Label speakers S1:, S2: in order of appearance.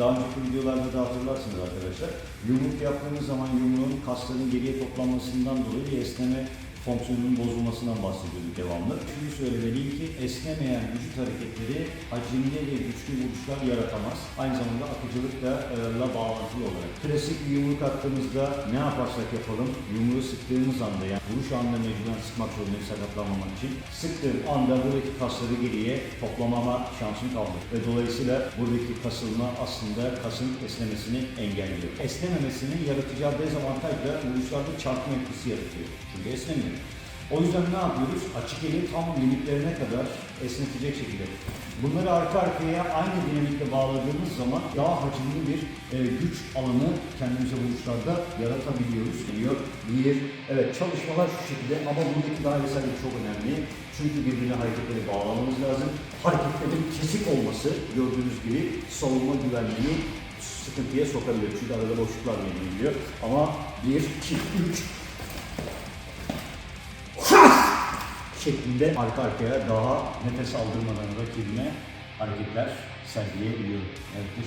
S1: Daha önceki videolarda da hatırlarsınız arkadaşlar. Yumruk yaptığınız zaman yumruğun kasların geriye toplanmasından dolayı bir esneme fonksiyonunun bozulmasından bahsediyorduk devamlı. Şunu söylemeliyim ki esnemeyen vücut hareketleri hacimli ve güçlü vuruşlar yaratamaz. Aynı zamanda akıcılıkla e, la bağlantılı olarak. Klasik bir yumruk attığımızda ne yaparsak yapalım yumruğu sıktığımız anda yani vuruş anında mecburen sıkmak zorundayız sakatlanmamak için. Sıktığım anda buradaki kasları geriye toplamama şansım kaldı. Ve dolayısıyla buradaki kasılma aslında kasın esnemesini engelliyor. Esnememesinin yaratacağı dezavantaj da vuruşlarda çarpma etkisi yaratıyor. Çünkü esnemiyor. O yüzden ne yapıyoruz? Açık eli tam limitlerine kadar esnetecek şekilde. Bunları arka arkaya aynı dinamikle bağladığımız zaman daha hacimli bir e, güç alanı kendimize vuruşlarda yaratabiliyoruz. Geliyor. Bir, evet çalışmalar şu şekilde ama buradaki dairesellik çok önemli. Çünkü birbirine hareketleri bağlamamız lazım. Hareketlerin kesik olması gördüğünüz gibi savunma güvenliği sıkıntıya sokabilir. Çünkü arada boşluklar geliyor. Ama bir, iki, üç, şeklinde arka arkaya daha nefes aldırmadan rakibine hareketler sergileyebiliyorum. Evet.